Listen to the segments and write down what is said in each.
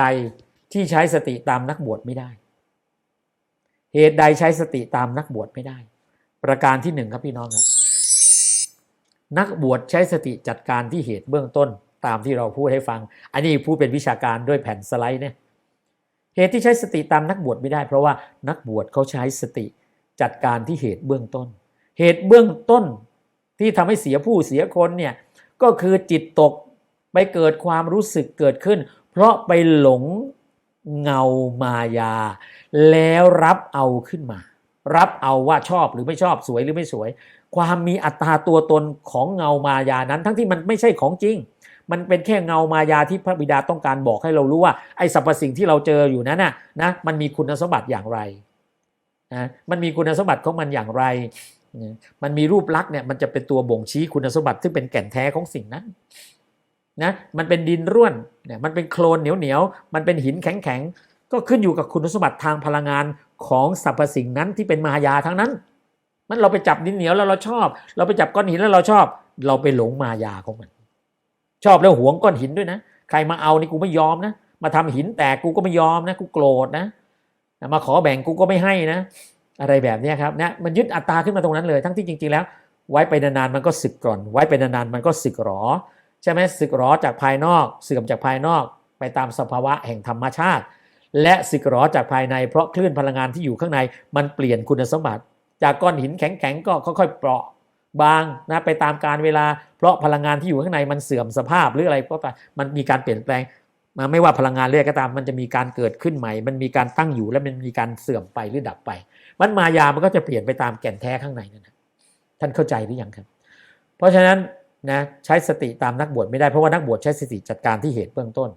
ใดที่ใช้สติตามนักบวชไม่ได้ เหตุใดใช้สติตามนักบวชไม่ได้ ประการที่หนึ่งครับพี่น้องครับ นักบวชใช้สติจัดการที่เหตุเบื้องต้นตามที่เราพูดให้ฟัง อันนี้พูดเป็นวิชาการด้วยแผ่นสไลด์เนี่ย เหตุที่ใช้สติตามนักบวชไม่ได้ เพราะว่านักบวชเขาใช้สติจัดการที่เหตุเบื้องต้น เหตุเบื้องต้นที่ทำให้เสียผู้เสียคนเนี่ยก็คือจิตตกไปเกิดความรู้สึกเกิดขึ้น เพราะไปหลงเงามายา แล้วรับเอาขึ้นมา รับเอาว่าชอบหรือไม่ชอบสวยหรือไม่สวย ความมีอัตตาตัวตนของเงามายานั้น ทั้งที่มันไม่ใช่ของจริง มันเป็นแค่เงามายาที่พระบิดาต้องการบอกให้เรารู้ว่าไอ้สรรพสิ่งที่เราเจออยู่นั้นน่ะนะมันมีคุณสมบัติอย่างไรนะมันมีคุณสมบัติของมันอย่างไร มันมีรูปลักษณ์เนี่ยมันจะเป็นตัวบ่งชี้คุณสมบัติซึ่เป็นแก่นแท้ของสิ่งนั้น นะมันเป็นดินร่วนเนี่ยมันเป็นโคลนเหนียวเหนียวมันเป็นหินแข็งแข็งก็ขึ้นอยู่กับคุณสมบัติทางพลังงานของสรรพสิ่งนั้นที่เป็นมายาทั้งนั้น มันเราไปจับดินเหนียวแล้วเราชอบ เราไปจับก้อนหินแล้วเราชอบ เราไปหลงมายาของมัน ชอบแล้วหวงก้อนหินด้วยนะ ใครมาเอานี่กูไม่ยอมนะ มาทำหินแตกกูก็ไม่ยอมนะ กูโกรธนะ มาขอแบ่งกูก็ไม่ให้นะ อะไรแบบนี้ครับนะมันยึดอัตตาขึ้นมาตรงนั้นเลย ทั้งที่จริง ๆ แล้ว ไว้ไปนานๆมันก็สึกก่อน ไว้ไปนานๆมันก็สึกหรอ ใช่ไหมสึกหรอจากภายนอกเสื่อมจากภายนอกไปตามสภาวะแห่งธรรมชาติ และสึกหรอจากภายในเพราะคลื่นพลังงานที่อยู่ข้างในมันเปลี่ยนคุณสมบัติ จากก้อนหินแข็งๆก็ค่อยๆเปราะบางนะไปตามการเวลา เพราะพลังงานที่อยู่ข้างในมันเสื่อมสภาพหรืออะไรก็ตามมันมีการเปลี่ยนแปลงมาไม่ว่าพลังงานเรื่อยก็ตามมันจะมีการเกิดขึ้นใหม่ มันมีการตั้งอยู่และมันมีการเสื่อมไปหรือดับไป มันมายามันก็จะเปลี่ยนไปตามแก่นแท้ข้างในนั่นนะท่านเข้าใจหรือยังครับ เพราะฉะนั้น นะใช้สติตามนักบวชไม่ได้เพราะว่านักบวชใช้สติจัดการที่เหตุเบื้องต้น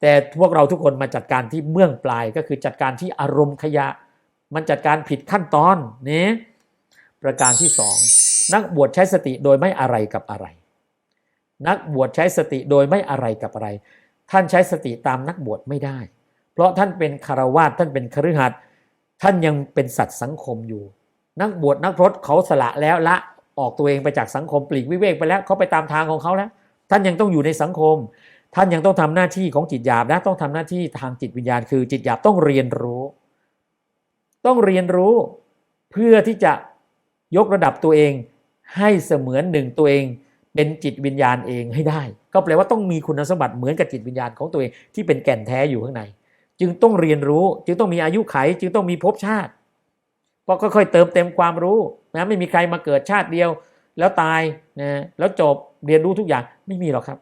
แต่พวกเราทุกคนมาจัดการที่เบื้องปลายก็คือจัดการที่อารมณ์ขยะ มันจัดการผิดขั้นตอนนี้ประการที่สองนักบวชใช้สติโดยไม่อะไรกับอะไร นักบวชใช้สติโดยไม่อะไรกับอะไร ท่านใช้สติตามนักบวชไม่ได้ เพราะท่านเป็นคารวาสท่านเป็นคฤหัสถ์ท่านยังเป็นสัตว์สังคมอยู่ นักบวชนักพรตเขาสละแล้วละ ออกตัวเองไปจากสังคมปลีกวิเวกไปแล้วเขาไปตามทางของเขาแล้ว ท่านยังต้องอยู่ในสังคม ท่านยังต้องทำหน้าที่ของจิตหยาบนะต้องทำหน้าที่ทางจิตวิญญาณ คือจิตหยาบต้องเรียนรู้ ต้องเรียนรู้เพื่อที่จะยกระดับตัวเองให้เสมือนหนึ่งตัวเอง เป็นจิตวิญญาณเองให้ได้ ก็แปลว่าต้องมีคุณสมบัติเหมือนกับจิตวิญญาณของตัวเองที่เป็นแก่นแท้อยู่ข้างใน จึงต้องเรียนรู้ จึงต้องมีอายุไข จึงต้องมีภพชาติ เพราะค่อยๆเติมเต็มความรู้นะไม่มีใครมาเกิดชาติเดียว แล้วตายนะแล้วจบเรียนรู้ทุกอย่างไม่มีหรอกครับ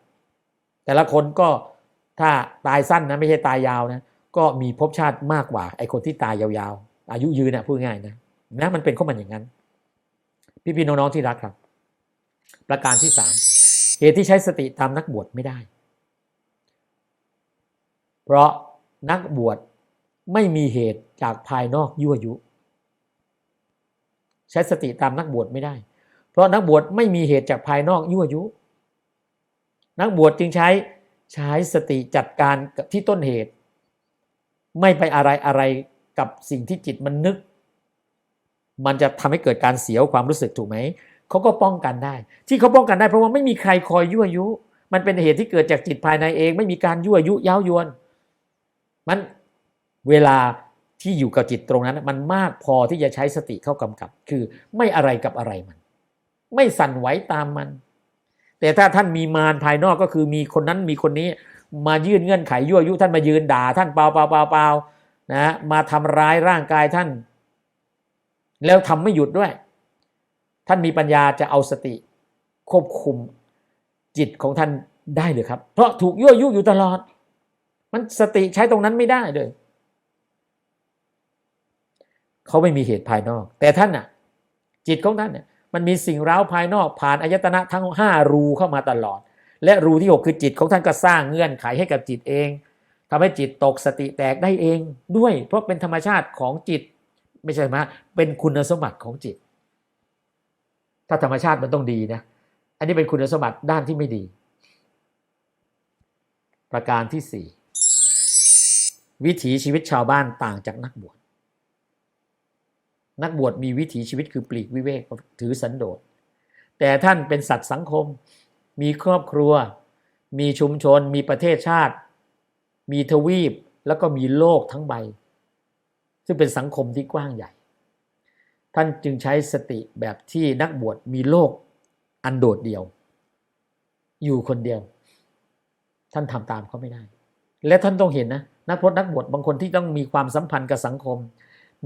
แต่ละคนก็ถ้าตายสั้นนะไม่ใช่ตายยาวนะก็มีภพชาติมากกว่าไอ้คนที่ตายยาวๆ อายุยืนนะพูดง่ายนะนะมันเป็นข้อมันอย่างนั้น พี่ๆน้องๆที่รักครับ ประการที่สามเหตุที่ใช้สติตามนักบวชไม่ได้ เพราะนักบวชไม่มีเหตุจากภายนอกยั่วยุ ใช้สติตามนักบวชไม่ได้ เพราะนักบวชไม่มีเหตุจากภายนอกยั่วยุ นักบวชจึงใช้ใช้สติจัดการกับที่ต้นเหตุ ไม่ไปอะไรอะไรกับสิ่งที่จิตมันนึก มันจะทำให้เกิดการเสียวความรู้สึกถูกไหมเขาก็ป้องกันได้ ที่เขาป้องกันได้เพราะว่าไม่มีใครคอยยั่วยุ มันเป็นเหตุที่เกิดจากจิตภายในเอง ไม่มีการยั่วยุเย้ายวน มันเวลา ที่อยู่กับจิตตรงนั้น มันมากพอที่จะใช้สติเข้ากำกับ คือไม่อะไรกับอะไรมัน ไม่สั่นไหวตามมัน แต่ถ้าท่านมีมารภายนอกก็คือมีคนนั้นมีคนนี้มายื่นเงื่อนไขยั่วยุท่านมายืนด่า ท่านเปล่าเปล่าเปล่าเปล่านะมาทำร้ายร่างกายท่าน แล้วทำไม่หยุดด้วย ท่านมีปัญญาจะเอาสติ ควบคุมจิตของท่านได้เลยครับ เพราะถูกยั่วยุอยู่ตลอด มันสติใช้ตรงนั้นไม่ได้เลย เขาไม่มีเหตุภายนอก แต่ท่านน่ะ จิตของท่านเนี่ยมันมีสิ่งร้าวภายนอกผ่านอายตนะทั้งห้ารูเข้ามาตลอด และรูที่หกคือจิตของท่านก็สร้างเงื่อนไขให้กับจิตเองทำให้จิตตกสติแตกได้เองด้วย เพราะเป็นธรรมชาติของจิต ไม่ใช่ไหมเป็นคุณสมบัติของจิต ถ้าธรรมชาติมันต้องดีนะอันนี้เป็นคุณสมบัติด้านที่ไม่ดี ประการที่สี่วิถีชีวิตชาวบ้านต่างจากนักบวช นักบวชมีวิถีชีวิตคือปลีกวิเวกถือสันโดษ แต่ท่านเป็นสัตว์สังคม มีครอบครัว มีชุมชน มีประเทศชาติ มีทวีปแล้วก็มีโลกทั้งใบ ซึ่งเป็นสังคมที่กว้างใหญ่ ท่านจึงใช้สติแบบที่นักบวชมีโลกอันโดดเดี่ยว อยู่คนเดียว ท่านทำตามเขาไม่ได้ และท่านต้องเห็นนะนักพรตนักบวชบางคนที่ต้องมีความสัมพันธ์กับสังคม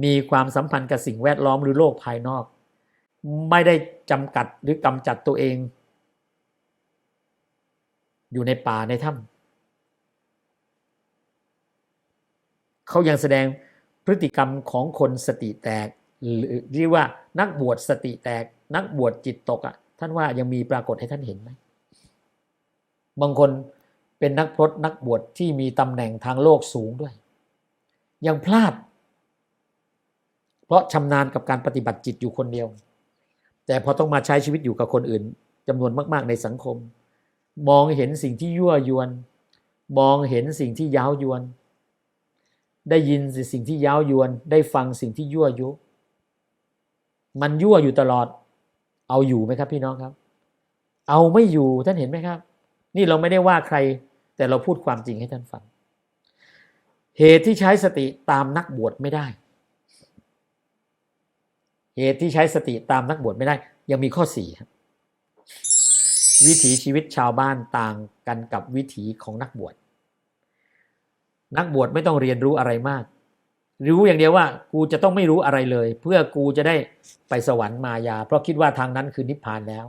มีความสัมพันธ์กับสิ่งแวดล้อมหรือโลกภายนอก ไม่ได้จำกัดหรือกำจัดตัวเอง อยู่ในป่าในถ้ำเขายังแสดงพฤติกรรมของคนสติแตกหรือเรียกว่านักบวชสติแตก นักบวชจิตตกอะ่ะท่านว่ายังมีปรากฏให้ท่านเห็นไหมบางคนเป็นนักพรตนักบวชที่มีตำแหน่งทางโลกสูงด้วย ยังพลาด เพราะชำนาญกับการปฏิบัติจิตอยู่คนเดียว แต่พอต้องมาใช้ชีวิตอยู่กับคนอื่นจำนวนมาก ๆ ในสังคม มองเห็นสิ่งที่ยั่วยวน มองเห็นสิ่งที่ย้าวยวน ได้ยินสิ่งที่ย้าวยวน ได้ฟังสิ่งที่ยั่วยุ มันยั่วอยู่ตลอด เอาอยู่ไหมครับพี่น้องครับ เอาไม่อยู่ท่านเห็นไหมครับ นี่เราไม่ได้ว่าใคร แต่เราพูดความจริงให้ท่านฟัง เหตุที่ใช้สติตามนักบวชไม่ได้ เหตุที่ใช้สติตามนักบวชไม่ได้ ยังมีข้อสี่ครับวิถีชีวิตชาวบ้านต่างกันกับวิถีของนักบวช นักบวชไม่ต้องเรียนรู้อะไรมาก รู้อย่างเดียวว่ากูจะต้องไม่รู้อะไรเลย เพื่อกูจะได้ไปสวรรค์มายา เพราะคิดว่าทางนั้นคือนิพพานแล้ว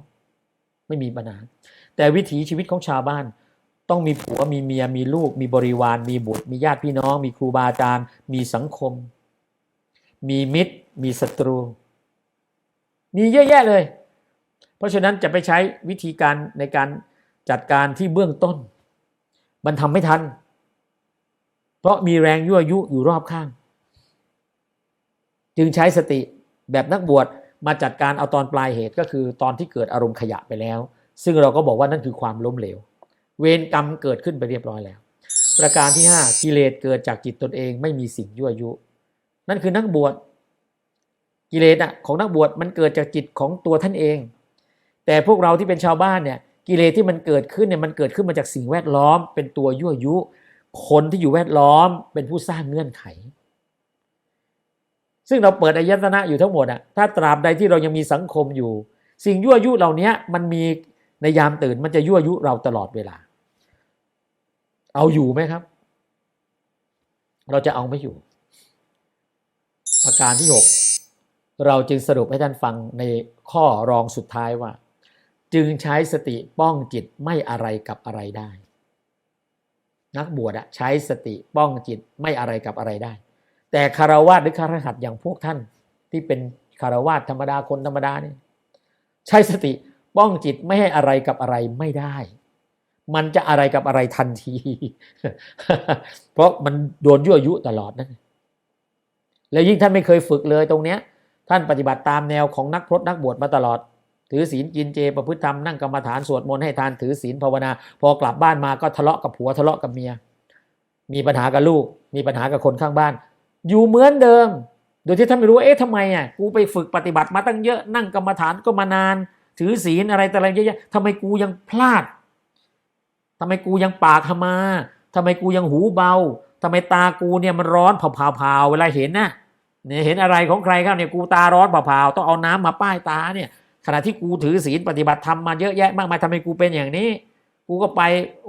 ไม่มีปัญหา แต่วิถีชีวิตของชาวบ้าน ต้องมีผัวมีเมียมีลูก มีบริวาร มีบุตร มีญาติพี่น้อง มีครูบาอาจารย์ มีสังคม มีมิตร มีศัตรู มีเยอะแยะเลย เพราะฉะนั้นจะไปใช้วิธีการในการจัดการที่เบื้องต้น มันทำไม่ทัน เพราะมีแรงยั่วยุอยู่รอบข้าง จึงใช้สติแบบนักบวชมาจัดการเอาตอนปลายเหตุก็คือตอนที่เกิดอารมณ์ขยะไปแล้ว ซึ่งเราก็บอกว่านั่นคือความล้มเหลว เวรกรรมเกิดขึ้นไปเรียบร้อยแล้ว ประการที่ 5 กิเลสเกิดจากจิตตนเองไม่มีสิ่งยั่วยุ นั่นคือนักบวช กิเลสอะของนักบวชมันเกิดจากจิตของตัวท่านเอง แต่พวกเราที่เป็นชาวบ้านเนี่ยกิเลสที่มันเกิดขึ้นเนี่ยมันเกิดขึ้นมาจากสิ่งแวดล้อม เป็นตัวยั่วยุ คนที่อยู่แวดล้อมเป็นผู้สร้างเงื่อนไข ซึ่งเราเปิดอายตนะอยู่ทั้งหมดอะถ้าตราบใดที่เรายังมีสังคมอยู่ สิ่งยั่วยุเหล่านี้มันมีในยามตื่นมันจะยั่วยุเราตลอดเวลา เอาอยู่ไหมครับ เราจะเอาไม่อยู่ ประการที่ 6 เราจึงสรุปให้ท่านฟังในข้อรองสุดท้ายว่า จึงใช้สติป้องจิตไม่อะไรกับอะไรได้ นักบวชอะใช้สติป้องจิตไม่อะไรกับอะไรได้ แต่คารวะหรือคารหัสอย่างพวกท่านที่เป็นคารวะธรรมดาคนธรรมดานี่ใช้สติป้องจิตไม่ให้อะไรกับอะไรไม่ได้ มันจะอะไรกับอะไรทันที เพราะมันโดนยั่วยุตลอดนั่นแล้วยิ่งท่านไม่เคยฝึกเลยตรงเนี้ย ท่านปฏิบัติตามแนวของนักพรตนักบวชมาตลอด ถือศีลกินเจประพฤติธรรมนั่งกรรมฐานสวดมนต์ให้ทานถือศีลภาวนา พอกลับบ้านมาก็ทะเลาะกับผัวทะเลาะกับเมีย มีปัญหากับลูก มีปัญหากับคนข้างบ้าน อยู่เหมือนเดิม โดยที่ท่านไม่รู้ว่าเอ๊ะทำไมอะกูไปฝึกปฏิบัติมาตั้งเยอะนั่งกรรมฐานก็มานาน ถือศีลอะไรแต่อะไรเยอะๆทำไมกูยังพลาดทำไมกูยังปากขมาทำไมกูยังหูเบาทำไมตากูเนี่ยมันร้อนเผาๆเวลาเห็นน่ะ เนี่ยเห็นอะไรของใครครับเนี่ยกูตาร้อนเผาๆต้องเอาน้ำมาป้ายตาเนี่ยขณะที่กูถือศีลปฏิบัติธรรมมาเยอะแยะมากมายทำไมกูเป็นอย่างนี้ กูก็ไป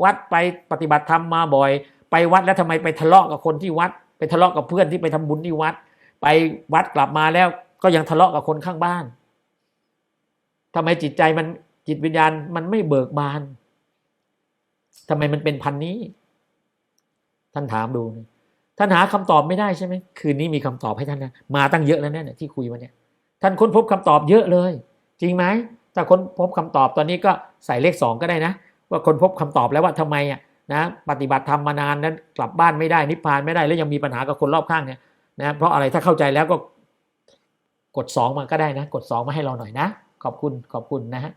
วัดไปปฏิบัติธรรมมาบ่อย ไปวัดแล้วทำไมไปทะเลาะกับคนที่วัด ไปทะเลาะกับเพื่อนที่ไปทำบุญที่วัด ไปวัดกลับมาแล้วก็ยังทะเลาะกับคนข้างบ้านทำไมจิตใจมันจิตวิญญาณมันไม่เบิกบานทำไมมันเป็นพันนี้ ท่านถามดูนะ ท่านหาคำตอบไม่ได้ใช่ไหมคืนนี้มีคำตอบให้ท่านนะมาตั้งเยอะแล้วเนี่ยที่คุยมาเนี่ยท่านค้นพบคำตอบเยอะเลย จริงไหมถ้าค้นพบคำตอบตอนนี้ก็ใส่เลขสองก็ได้นะ ว่าค้นพบคำตอบแล้วว่าทำไมอะนะปฏิบัติธรรมมานานนั้นกลับบ้านไม่ได้นิพพานไม่ได้แล้วยังมีปัญหากับคนรอบข้างเนี่ยนะเพราะอะไรถ้าเข้าใจแล้วก็กด 2 มาก็ได้นะ กด 2 มาให้เราหน่อยนะ ขอบคุณขอบคุณนะฮะ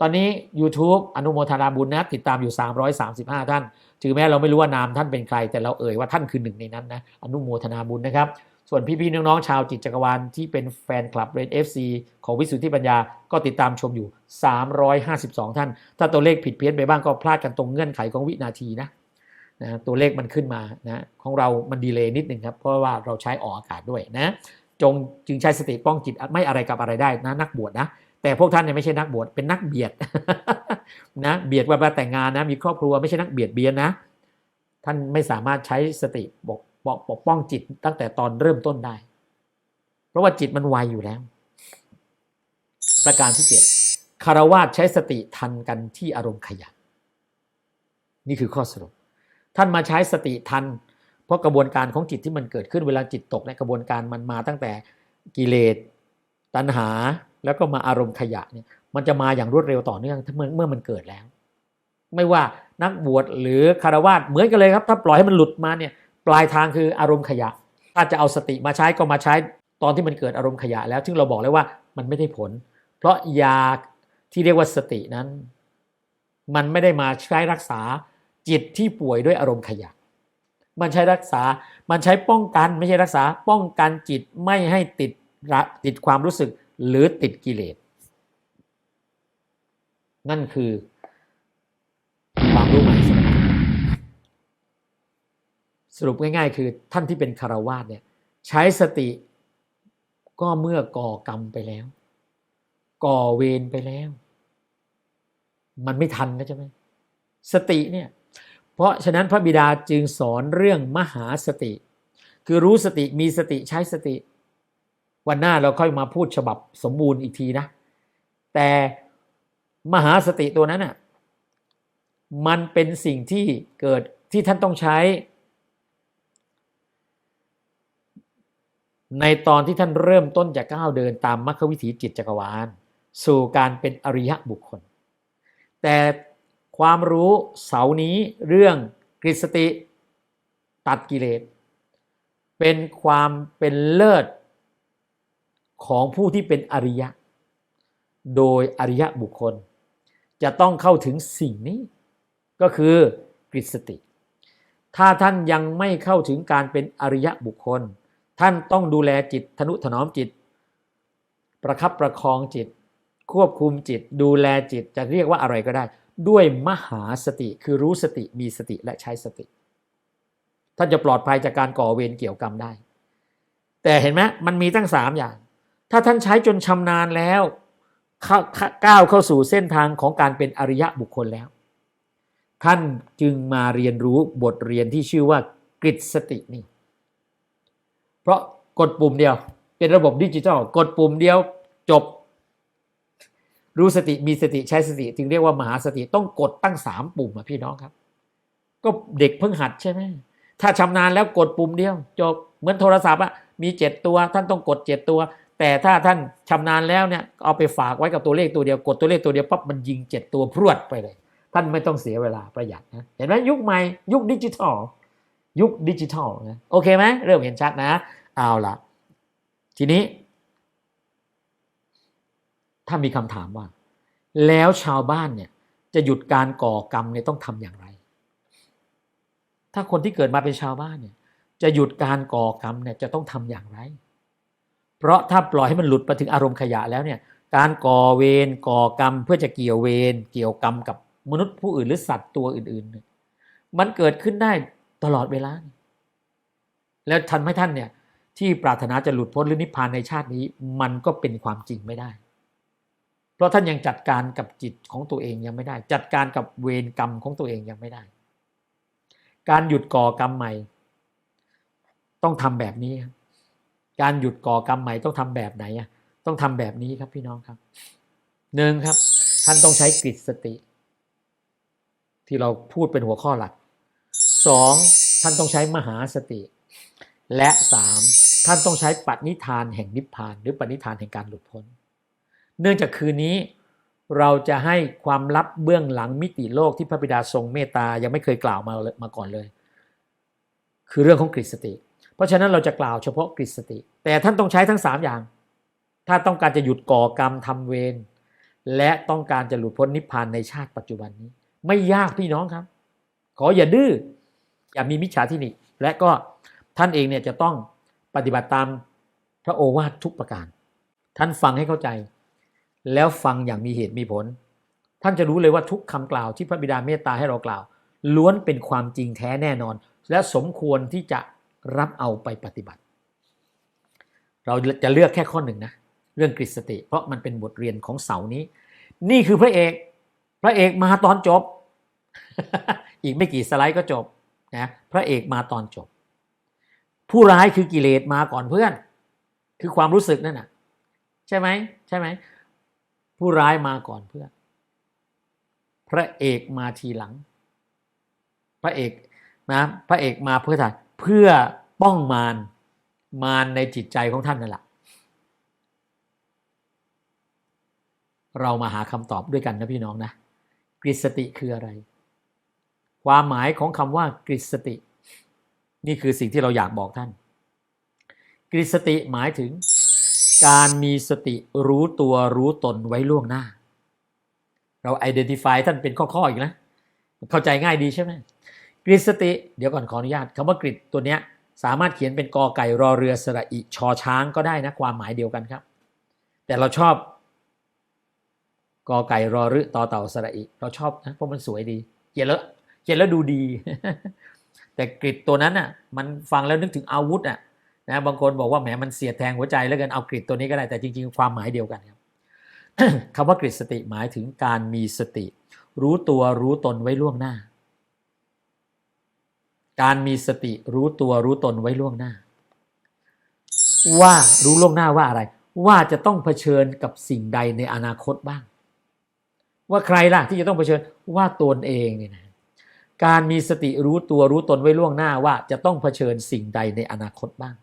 ตอนนี้ YouTube อนุโมทนาบุญนะติดตามอยู่ 335 ท่าน ถึงแม้เราไม่รู้ว่านามท่านเป็นใคร แต่เราเอ่ยว่าท่านคือหนึ่งในนั้นนะอนุโมทนาบุญนะครับ ส่วนพี่ๆน้องๆชาวจิตจักรวาลที่เป็นแฟนคลับเรน FC ของวิสุทธิปัญญาก็ติดตามชมอยู่ 352 ท่าน ถ้าตัวเลขผิดเพี้ยนไปบ้างก็พลาดกันตรงเงื่อนไขของวินาทีนะนะตัวเลขมันขึ้นมานะของเรามันดีเลย์นิดนึงครับเพราะว่าเราใช้ออกอากาศด้วยนะจงจึงใช้สติป้องจิตไม่อะไรกับอะไรได้นะนักบวชนะ แต่พวกท่านเนี่ยไม่ใช่นักบวชเป็นนักเบียดนะเบียดว่าแต่งงานนะมีครอบครัวไม่ใช่นักเบียดเบียนนะ ท่านไม่สามารถใช้สติปกปกปกป้องจิตตั้งแต่ตอนเริ่มต้นได้ เพราะว่าจิตมันไวอยู่แล้ว ประการที่เจ็ดคารวาสใช้สติทันกันที่อารมณ์ขยะนี่คือข้อสรุป ท่านมาใช้สติทัน เพราะกระบวนการของจิตที่มันเกิดขึ้นเวลาจิตตกในกระบวนการมันมาตั้งแต่กิเลสตัณหา แล้วก็มาอารมณ์ขยะเนี่ยมันจะมาอย่างรวดเร็วต่อเนื่องเมื่อเมื่อมันเกิดแล้ว ไม่ว่านักบวชหรือคารวาสเหมือนกันเลยครับ ถ้าปล่อยให้มันหลุดมาเนี่ยปลายทางคืออารมณ์ขยะ ถ้าจะเอาสติมาใช้ก็มาใช้ตอนที่มันเกิดอารมณ์ขยะแล้วซึ่งเราบอกแล้วว่ามันไม่ได้ผล เพราะยาที่เรียกว่าสตินั้น มันไม่ได้มาใช้รักษาจิตที่ป่วยด้วยอารมณ์ขยะ มันใช้รักษา มันใช้ป้องกันไม่ใช่รักษา ป้องกันจิตไม่ให้ติดระติดความรู้สึก หรือติดกิเลส นั่นคือความรู้ใหม่สำหรับสรุปง่ายๆ คือท่านที่เป็นคารวาสเนี่ยใช้สติก็เมื่อก่อกรรมไปแล้ว ก่อเวรไปแล้ว มันไม่ทันนะใช่ไหมสติเนี่ยเพราะฉะนั้นพระบิดาจึงสอนเรื่องมหาสติ คือรู้สติมีสติใช้สติ วันหน้าเราค่อยมาพูดฉบับสมบูรณ์อีกทีนะ แต่มหาสติตัวนั้นน่ะมันเป็นสิ่งที่เกิดที่ท่านต้องใช้ ในตอนที่ท่านเริ่มต้นจากก้าวเดินตามมรรควิถีจิตจักรวาล สู่การเป็นอริยบุคคล แต่ความรู้เสานี้เรื่องกฤษติตัดกิเลสเป็นความเป็นเลิศ ของผู้ที่เป็นอริยะ โดยอริยะบุคคล จะต้องเข้าถึงสิ่งนี้ ก็คือกฤษติ ถ้าท่านยังไม่เข้าถึงการเป็นอริยะบุคคล ท่านต้องดูแลจิตทนุถนอมจิต ประคับประคองจิต ควบคุมจิต ดูแลจิตจะเรียกว่าอะไรก็ได้ ด้วยมหาสติคือรู้สติมีสติและใช้สติ ท่านจะปลอดภัยจากการก่อเวรเกี่ยวกรรมได้ แต่เห็นไหมมันมีตั้งสามอย่าง ถ้าท่านใช้จนชำนาญแล้วเข้าก้าวเข้าสู่เส้นทางของการเป็นอริยะบุคคลแล้ว ท่านจึงมาเรียนรู้บทเรียนที่ชื่อว่ากฤษสตินี่ เพราะกดปุ่มเดียว เป็นระบบดิจิทัลกดปุ่มเดียวจบ รู้สติมีสติใช้สติ จึงเรียกว่ามหาสติต้องกดตั้งสามปุ่มอะพี่น้องครับ ก็เด็กเพิ่งหัดใช่ไหมถ้าชำนาญแล้วกดปุ่มเดียวจบเหมือนโทรศัพท์อะมีเจ็ดตัว ท่านต้องกดเจ็ดตัว แต่ถ้าท่านชำนาญแล้วเนี่ยเอาไปฝากไว้กับตัวเลขตัวเดียวกดตัวเลขตัวเดียวปั๊บมันยิงเจ็ดตัวพรวดไปเลย ท่านไม่ต้องเสียเวลาประหยัดนะเห็นไหมยุคใหม่ยุคดิจิทัล ยุคดิจิทัลนะโอเคไหมเริ่มเห็นชัดนะ เอาละทีนี้ ถ้ามีคำถามว่า แล้วชาวบ้านเนี่ยจะหยุดการก่อกรรมเนี่ยต้องทำอย่างไร ถ้าคนที่เกิดมาเป็นชาวบ้านเนี่ยจะหยุดการก่อกรรมเนี่ยจะต้องทำอย่างไร เพราะถ้าปล่อยให้มันหลุดไปถึงอารมณ์ขยะแล้วเนี่ยการก่อเวรก่อกรรมเพื่อจะเกี่ยวเวรเกี่ยวกรรมกับมนุษย์ผู้อื่นหรือสัตว์ตัวอื่นๆ มันเกิดขึ้นได้ตลอดเวลา แล้วทันให้ท่านเนี่ยที่ปรารถนาจะหลุดพ้นหรือนิพพานในชาตินี้ มันก็เป็นความจริงไม่ได้ เพราะท่านยังจัดการกับจิตของตัวเองยังไม่ได้ จัดการกับเวรกรรมของตัวเองยังไม่ได้ การหยุดก่อกรรมใหม่ ต้องทำแบบนี้ครับ การหยุดก่อกรรมใหม่ต้องทำแบบไหนอะต้องทำแบบนี้ครับพี่น้องครับหนึ่งครับ ท่านต้องใช้กฤษสติ ที่เราพูดเป็นหัวข้อหลักสองท่านต้องใช้มหาสติ และสามท่านต้องใช้ปณิธานแห่งนิพพาน หรือปณิธานแห่งการหลุดพ้น เนื่องจากคืนนี้เราจะให้ความลับเบื้องหลังมิติโลกที่พระบิดาทรงเมตตายังไม่เคยกล่าวมาเลยมาก่อนเลย คือเรื่องของกฤษสติ เพราะฉะนั้นเราจะกล่าวเฉพาะกฤษสติ แต่ท่านต้องใช้ทั้งสามอย่าง ถ้าต้องการจะหยุดก่อกรรมทำเวรและต้องการจะหลุดพ้นนิพพานในชาติปัจจุบันนี้ ไม่ยากพี่น้องครับ ขออย่าดื้ออย่ามีมิจฉาทิฏฐิและก็ท่านเองเนี่ยจะต้องปฏิบัติตามพระโอวาททุกประการ ท่านฟังให้เข้าใจ แล้วฟังอย่างมีเหตุมีผล ท่านจะรู้เลยว่าทุกคำกล่าวที่พระบิดาเมตตาให้เรากล่าว ล้วนเป็นความจริงแท้แน่นอน และสมควรที่จะ รับเอาไปปฏิบัติ เราจะเลือกแค่ข้อหนึ่งนะ เรื่องกฤษติ เพราะมันเป็นบทเรียนของเสานี้ นี่คือพระเอก พระเอกมาตอนจบ อีกไม่กี่สไลด์ก็จบนะพระเอกมาตอนจบ ผู้ร้ายคือกิเลสมาก่อนเพื่อน คือความรู้สึกนั่นน่ะใช่ไหมใช่ไหมผู้ร้ายมาก่อนเพื่อน พระเอกมาทีหลัง พระเอกนะพระเอกมาเพื่อท เพื่อป้องมารมารในจิตใจของท่านนั่นแหละเรามาหาคำตอบด้วยกันนะพี่น้องนะกฤษติคืออะไร ความหมายของคำว่ากฤษติ นี่คือสิ่งที่เราอยากบอกท่านกฤษติหมายถึง การมีสติรู้ตัวรู้ตนไว้ล่วงหน้า เรา identify ท่านเป็นข้อๆอีกนะ เข้าใจง่ายดีใช่ไหม กฤษติ เดี๋ยวก่อนขออนุญาตคำว่ากฤษตัวเนี้ยสามารถเขียนเป็นกอไก่รอเรือสระอิชอช้างก็ได้นะความหมายเดียวกันครับ แต่เราชอบกอไก่รอรึต่อเต่าสระอิเราชอบนะเพราะมันสวยดี เขียนแล้วเขียนแล้วดูดี แต่กฤษตัวนั้นอะมันฟังแล้วนึกถึงอาวุธอะนะบางคนบอกว่าแหมมันเสียดแทงหัวใจแล้วกันเอากฤษตัวนี้ก็ได้แต่จริง ๆ ความหมายเดียวกันครับคำว่ากฤษสติหมายถึงการมีสติ รู้ตัวรู้ตนไว้ล่วงหน้า การมีสติรู้ตัวรู้ตนไว้ล่วงหน้า ว่ารู้ล่วงหน้าว่าอะไร ว่าจะต้องเผชิญกับสิ่งใดในอนาคตบ้าง ว่าใครล่ะที่จะต้องเผชิญว่าตนเองเนี่ยนะการมีสติรู้ตัวรู้ตนไว้ล่วงหน้าว่าจะต้องเผชิญสิ่งใดในอนาคตบ้าง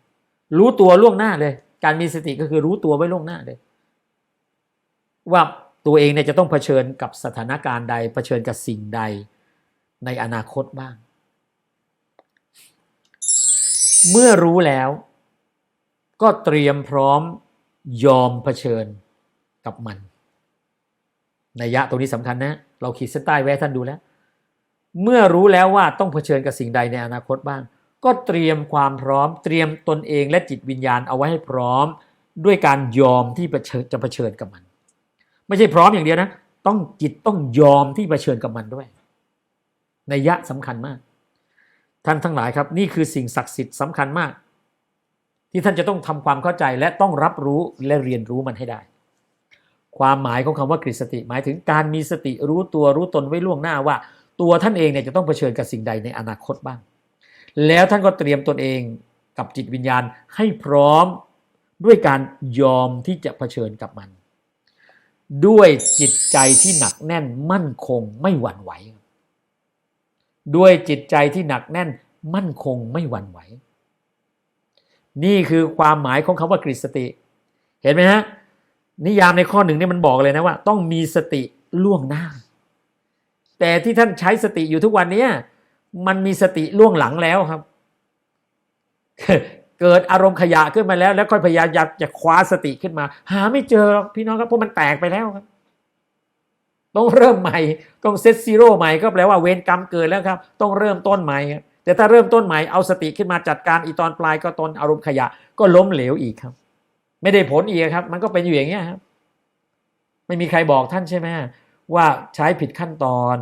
รู้ตัวล่วงหน้าเลย การมีสติก็คือรู้ตัวไว้ล่วงหน้าเลย ว่าตัวเองเนี่ยจะต้องเผชิญกับสถานการณ์ใดเผชิญกับสิ่งใดในอนาคตบ้าง เมื่อรู้แล้ว ก็เตรียมพร้อมยอมเผชิญกับมันในยยะตรงนี้สำคัญนะ เราขีดเส้นใต้ไว้ท่านดูแล้ว เมื่อรู้แล้วว่าต้องเผชิญกับสิ่งใดในอนาคตบ้าง ก็เตรียมความพร้อม เตรียมตนเองและจิตวิญญาณเอาไว้ให้พร้อม ด้วยการยอมที่จะเผชิญกับมัน ไม่ใช่พร้อมอย่างเดียวนะ ต้องจิตต้องยอมที่เผชิญกับมันด้วยในยะสำคัญมาก ท่านทั้งหลายครับ นี่คือสิ่งศักดิ์สิทธิ์สำคัญมาก ที่ท่านจะต้องทำความเข้าใจและต้องรับรู้และเรียนรู้มันให้ได้ ความหมายของคำว่ากฤษติ หมายถึงการมีสติรู้ตัวรู้ตนไว้ล่วงหน้าว่า ตัวท่านเองเนี่ยจะต้องเผชิญกับสิ่งใดในอนาคตบ้าง แล้วท่านก็เตรียมตนเองกับจิตวิญญาณให้พร้อมด้วยการยอมที่จะเผชิญกับมัน ด้วยจิตใจที่หนักแน่นมั่นคงไม่หวั่นไหว ด้วยจิตใจที่หนักแน่นมั่นคงไม่หวั่นไหว นี่คือความหมายของคำว่ากฤษติ เห็นไหมฮะนิยามในข้อหนึ่งนี่มันบอกเลยนะว่า ต้องมีสติล่วงหน้า แต่ที่ท่านใช้สติอยู่ทุกวันนี้มันมีสติล่วงหลังแล้วครับ เกิดอารมณ์ขยะขึ้นมาแล้ว แล้วค่อยพยายามจะคว้าสติขึ้นมา หาไม่เจอพี่น้องครับเพราะมันแตกไปแล้วครับ ต้องเริ่มใหม่ต้องเซตซีโร่ใหม่ก็แปลว่าเวรกรรมเกิดแล้วครับ ต้องเริ่มต้นใหม่ครับแต่ถ้าเริ่มต้นใหม่เอาสติขึ้นมาจัดการอีตอนปลายก็ตนอารมณ์ขยะ ก็ล้มเหลวอีกครับ ไม่ได้ผลอีกครับ มันก็เป็นอยู่อย่างเงี้ยครับ ไม่มีใครบอกท่านใช่ไหมว่าใช้ผิดขั้นตอน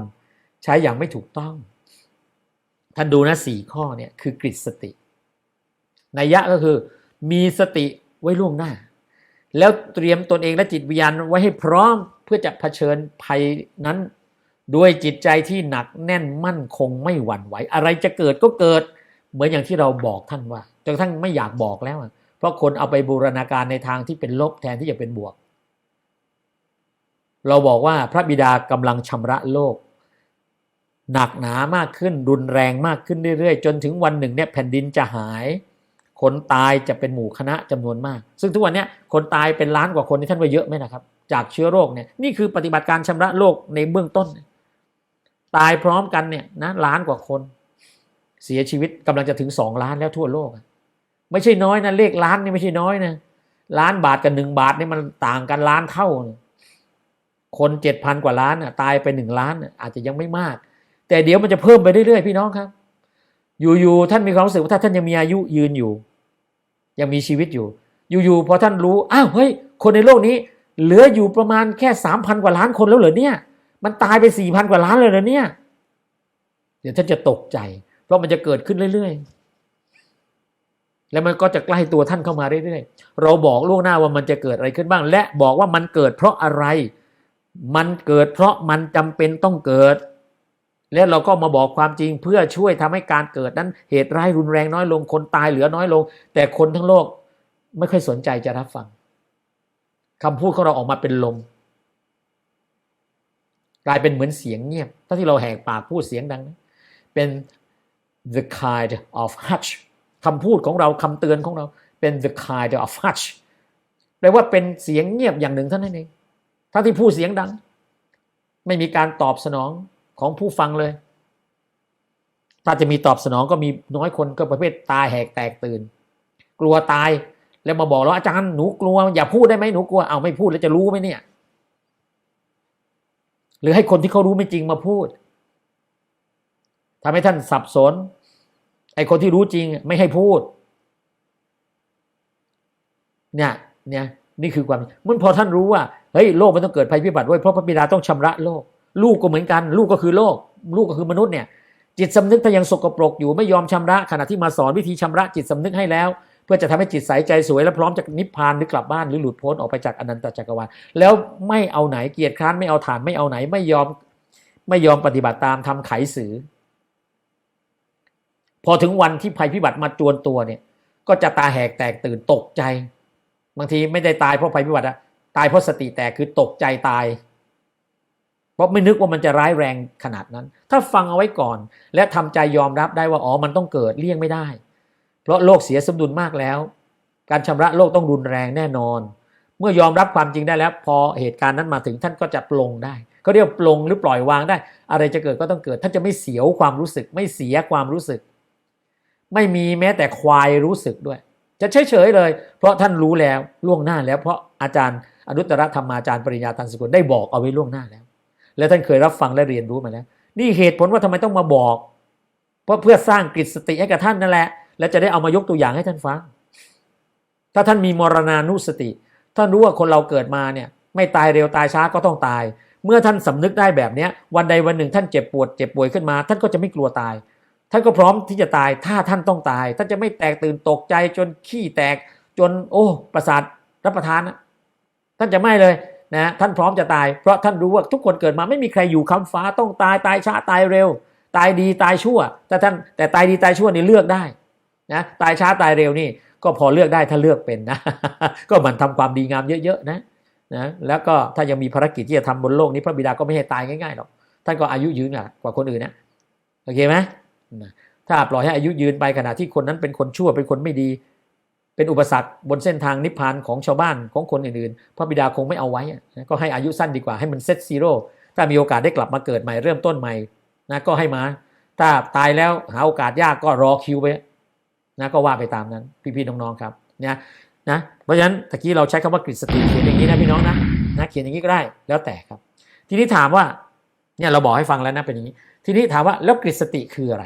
ใช้อย่างไม่ถูกต้องท่านดูนะสี่ข้อเนี่ยคือกฤษสตินัยยะก็คือมีสติไว้ล่วงหน้า แล้วเตรียมตนเองและจิตวิญญาณไว้ให้พร้อม เพื่อจะะเผชิญภัยนั้น ด้วยจิตใจที่หนักแน่นมั่นคงไม่หวั่นไหว อะไรจะเกิดก็เกิด เหมือนอย่างที่เราบอกท่านว่าจนท่านไม่อยากบอกแล้ว เพราะคนเอาไปบูรณาการในทางที่เป็นลบแทนที่จะเป็นบวก เราบอกว่าพระบิดากำลังชำระโลก หนักหนามากขึ้นรุนแรงมากขึ้นเรื่อยๆ จนถึงวันหนึ่งเนี่ยแผ่นดินจะหาย คนตายจะเป็นหมู่คณะจำนวนมาก ซึ่งทุกวันนี้คนตายเป็นล้านกว่าคนที่ท่านว่าเยอะไหมนะครับ จากเชื้อโรคเนี่ยนี่คือปฏิบัติการชำระโลกในเบื้องต้น ตายพร้อมกันเนี่ยนะล้านกว่าคน เสียชีวิตกำลังจะถึงสองล้านแล้วทั่วโลก ไม่ใช่น้อยนะเลขล้านนี่ไม่ใช่น้อยนะล้านบาทกับหนึ่งบาทนี่มันต่างกันล้านเท่า คนเจ็ดพันกว่าล้านตายไปหนึ่งล้านอาจจะยังไม่มาก แต่เดี๋ยวมันจะเพิ่มไปเรื่อยๆพี่น้องครับ อยู่ๆท่านมีความรู้สึกว่าถ้าท่านยังมีอายุยืนอยู่ ยังมีชีวิตอยู่ อยู่ๆพอท่านรู้อ้าวเฮ้ยคนในโลกนี้ เหลืออยู่ประมาณแค่สามพันกว่าล้านคนแล้วเหรอเนี่ย มันตายไปสี่พันกว่าล้านเลยเหรอเนี่ย เดี๋ยวท่านจะตกใจ เพราะมันจะเกิดขึ้นเรื่อยๆ แล้วมันก็จะใกล้ตัวท่านเข้ามาเรื่อยๆเราบอกล่วงหน้าว่ามันจะเกิดอะไรขึ้นบ้าง และบอกว่ามันเกิดเพราะอะไร มันเกิดเพราะมันจำเป็นต้องเกิด และเราก็มาบอกความจริงเพื่อช่วยทำให้การเกิดนั้นเหตุร้ายรุนแรงน้อยลงคนตายเหลือน้อยลง แต่คนทั้งโลกไม่ค่อยสนใจจะรับฟังคำพูดของเราออกมาเป็นลม กลายเป็นเหมือนเสียงเงียบถ้าที่เราแหกปากพูดเสียงดัง เป็น the kind of hush คำพูดของเราคำเตือนของเราเป็น the kind of hush แปลว่าเป็นเสียงเงียบอย่างหนึ่งเท่านั้นเองถ้าที่พูดเสียงดัง ไม่มีการตอบสนอง ของผู้ฟังเลย ถ้าจะมีตอบสนองก็มีน้อยคนก็ประเภทตายแหกแตกตื่น กลัวตายแล้วมาบอกแล้วอาจารย์หนูกลัว อย่าพูดได้ไหมหนูกลัวเอาไม่พูดแล้วจะรู้ไหมเนี่ย หรือให้คนที่เขารู้ไม่จริงมาพูดทำให้ท่านสับสน ไอ้คนที่รู้จริงไม่ให้พูด เนี่ยเนี่ยนี่คือความมันพอท่านรู้ว่าเฮ้ยโลกมันต้องเกิดภัยพิบัติด้วยเพราะพระบิดาต้องชำระโลก ลูกก็เหมือนกัน ลูกก็คือโลก ลูกก็คือมนุษย์เนี่ยจิตสำนึกถ้ายังสกปรกอยู่ไม่ยอมชำระขณะที่มาสอนวิธีชำระจิตสำนึกให้แล้ว เพื่อจะทำให้จิตใสใจสวยและพร้อมจะนิพพานหรือกลับบ้านหรือหลุดพ้นออกไปจากอนันตจักรวาลแล้วไม่เอาไหนเกียรติค้านไม่เอาฐานไม่เอาไหนไม่ยอมไม่ยอมปฏิบัติตามทำไขสือ พอถึงวันที่ภัยพิบัติมาจวนตัวเนี่ย ก็จะตาแหกแตกตื่นตกใจ บางทีไม่ได้ตายเพราะภัยพิบัติอะตายเพราะสติแตกคือตกใจตาย เพราะไม่นึกว่ามันจะร้ายแรงขนาดนั้น ถ้าฟังเอาไว้ก่อน และทำใจยอมรับได้ว่าอ๋อมันต้องเกิดเลี่ยงไม่ได้ เพราะโลกเสียสมดุลมากแล้ว การชำระโลกต้องรุนแรงแน่นอน เมื่อยอมรับความจริงได้แล้ว พอเหตุการณ์นั้นมาถึงท่านก็จะปลงได้เขาเรียกว่าปลงหรือปล่อยวางได้ อะไรจะเกิดก็ต้องเกิด ท่านจะไม่เสียวความรู้สึก ไม่เสียความรู้สึก ไม่มีแม้แต่ควายรู้สึกด้วย จะเฉยเฉยๆเลย เพราะท่านรู้แล้วล่วงหน้าแล้ว เพราะอาจารย์อนุตตรธรรมาจารย์ปริญญาตันสกุลได้บอกเอาไว้ล่วงหน้าแล้ว และท่านเคยรับฟังและเรียนรู้มาแล้ว นี่เหตุผลว่าทำไมต้องมาบอก เพราะเพื่อสร้างกฤตสติให้กับท่านนั่นแหละ และจะได้เอามายกตัวอย่างให้ท่านฟัง ถ้าท่านมีมรณานุสติ ท่านรู้ว่าคนเราเกิดมาเนี่ยไม่ตายเร็วตายช้าก็ต้องตาย เมื่อท่านสำนึกได้แบบเนี้ยวันใดวันหนึ่งท่านเจ็บปวดเจ็บป่วยขึ้นมา ท่านก็จะไม่กลัวตาย ท่านก็พร้อมที่จะตาย ถ้าท่านต้องตาย ท่านจะไม่แตกตื่นตกใจจนขี้แตกจน โอ้ ประสาทรับประทานนะท่านจะไม่เลย นะท่านพร้อมจะตายเพราะท่านรู้ว่าทุกคนเกิดมาไม่มีใครอยู่คำฟ้าต้องตายตายช้าตายเร็ว ตายดีตายชั่วแต่ท่านแต่ตายดีตายชั่วนี่เลือกได้นะตายช้าตายเร็วนี่ก็พอเลือกได้ถ้าเลือกเป็นนะก็มันทำความดีงามเยอะๆนะนะแล้วก็ถ้ายังมีภารกิจที่จะทำบนโลกนี้พระบิดาก็ไม่ให้ตายง่ายๆหรอกท่านก็อายุยืนกว่าคนอื่นนะโอเคไหมถ้าปล่อยให้อายุยืนไปขณะที่คนนั้นเป็นคนชั่วเป็นคนไม่ดี เป็นอุปสรรคบนเส้นทางนิพพานของชาวบ้านของคนอื่นๆ พระบิดาคงไม่เอาไว้ก็ให้อายุสั้นดีกว่าให้มันเซตซีโร่ถ้ามีโอกาสได้กลับมาเกิดใหม่เริ่มต้นใหม่นะก็ให้มา ถ้าตายแล้วหาโอกาสยากก็รอคิวไปนะก็ว่าไปตามนั้น พี่ๆน้องๆครับเนี่ยนะเพราะฉะนั้นตะกี้เราใช้คำว่ากฤษสติเขียนอย่างนี้นะพี่น้องนะนะเขียนอย่างนี้ก็ได้แล้วแต่ครับ ทีนี้ถามว่าเนี่ยเราบอกให้ฟังแล้วนะเป็นอย่างนี้ ทีนี้ถามว่าแล้วกฤษสติคืออะไร